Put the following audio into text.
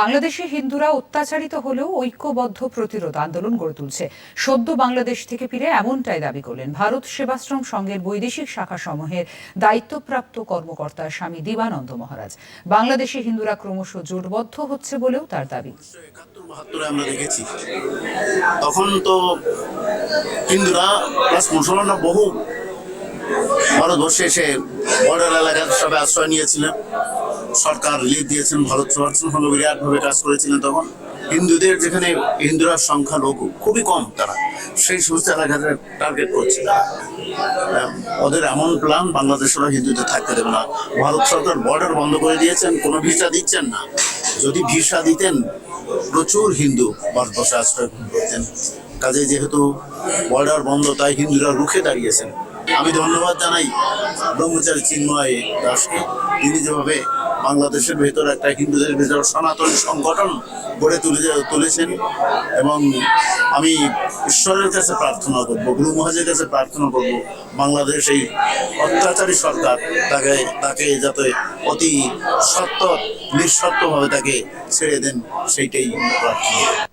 বাংলাদেশে হিন্দুরা অত্যাচারিত হলেও ঐক্যবদ্ধ প্রতিরোধ আন্দোলন গড়ে তুলছে। সদ্য বাংলাদেশ থেকে ফিরে এমনটাই দাবি করলেন ভারত সেবাশ্রম সংঘের বৈদেশিক শাখা সমূহের দায়িত্বপ্রাপ্ত কর্মকর্তা স্বামী দিবানন্দ মহারাজ। বাংলাদেশে হিন্দুরা ক্রমশ জোটবদ্ধ হচ্ছে বলেও তার দাবি। আমরা দেখেছি, তখন তো হিন্দুরা প্লাস মুসলমানরা বহু ভারতবর্ষে এসে বর্ডার এলাকার সবাই আশ্রয় নিয়েছিলেন। সরকার লিড দিয়েছেন, ভারত সরকার সঙ্গে বিরাটভাবে কাজ করেছিলেন তখন। হিন্দুদের যেখানে হিন্দুরা সংখ্যা লঘু খুবই কম তারা, সেই সমস্ত এলাকাতে টার্গেট করছে। ওদের এমন প্ল্যান বাংলাদেশেরও হিন্দুদের থাকতে দেবে না। ভারত সরকার বর্ডার বন্ধ করে দিয়েছেন, কোনো ভিসা দিচ্ছেন না। যদি ভিসা দিতেন, প্রচুর হিন্দু ভারতবর্ষে আশ্রয় করতেন। কাজে যেহেতু বর্ডার বন্ধ, তাই হিন্দুরা রুখে দাঁড়িয়েছেন। আমি ধন্যবাদ জানাই ব্রহ্মচারী চিন্ময় দাসকে। তিনি যেভাবে বাংলাদেশের ভেতর একটা হিন্দুদের ভেতর সনাতন সংগঠন গড়ে তুলে তুলেছেন এবং আমি ঈশ্বরের কাছে প্রার্থনা করব, গুরু মহাজের কাছে প্রার্থনা করব, বাংলাদেশ এই অত্যাচারী সরকার তাকে তাকে যাতে অতি সত্য নিঃসত্ত্বভাবে তাকে ছেড়ে দেন, সেইটাই প্রার্থনা।